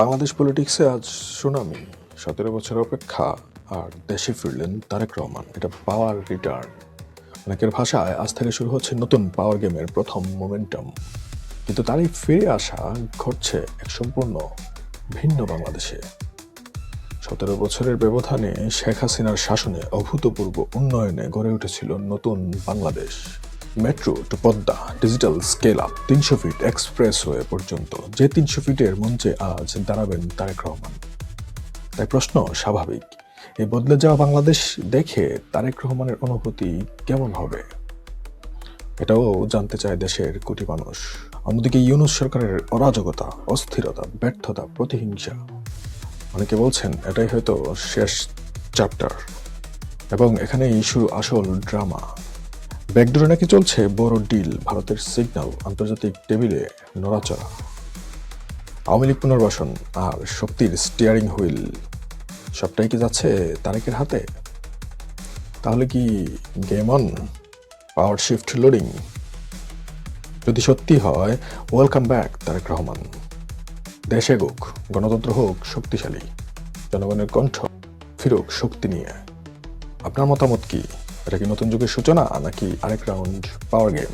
বাংলাদেশ পলিটিক্সে আজ সুনামি, সতেরো বছর অপেক্ষা, আর দেশে ফিরলেন তারেক রহমান। এটা পাওয়ার রিটার্ন অনেকের ভাষায় আজ থেকে শুরু হচ্ছে নতুন পাওয়ার গেমের প্রথম মোমেন্টাম কিন্তু তারই ফিরে আসা ঘটছে এক সম্পূর্ণ ভিন্ন বাংলাদেশে। সতেরো বছরের ব্যবধানে শেখ হাসিনার শাসনে অভূতপূর্ব উন্নয়নে গড়ে উঠেছিল নতুন Bangladesh. Metro to Padma digital scale up তিনশো ফিট এক্সপ্রেস এক্সপ্রেসওয়ে পর্যন্ত, যে তিনশো ফিটের মঞ্চে আজ দাঁড়াবেন তারেক রহমান। তাই প্রশ্ন স্বাভাবিক, এই বদলে যাওয়া বাংলাদেশ দেখে তারেক রহমানের অনুভূতি কেমন হবে? এটাও জানতে চায় দেশের কোটি মানুষ। অন্যদিকে ইউনুস সরকারের অরাজকতা, অস্থিরতা, ব্যর্থতা, প্রতিহিংসা। অনেকে বলছেন, এটাই হয়তো শেষ চ্যাপ্টার। এবং এখানেই শুরু আসল ড্রামা। ব্যাকডোরে নাকি চলছে বড় ডিল ভারতের সিগন্যাল আন্তর্জাতিক টেবিলে নড়াচড়া। আওয়ামী লীগ পুনর্বাসন আর শক্তির স্টিয়ারিং হুইল সবটাই কি যাচ্ছে তারেকের হাতে? তাহলে কি game on power shift loading যদি সত্যি হয় ওয়েলকাম ব্যাক তারেক রহমান। দেশ এগোক, গণতন্ত্র হোক, শক্তিশালী। জনগণের কণ্ঠ ফিরুক শক্তি নিয়ে। আপনার মতামত কি? এটা কি নতুন যুগের সূচনা নাকি আরেক রাউন্ড পাওয়ার গেম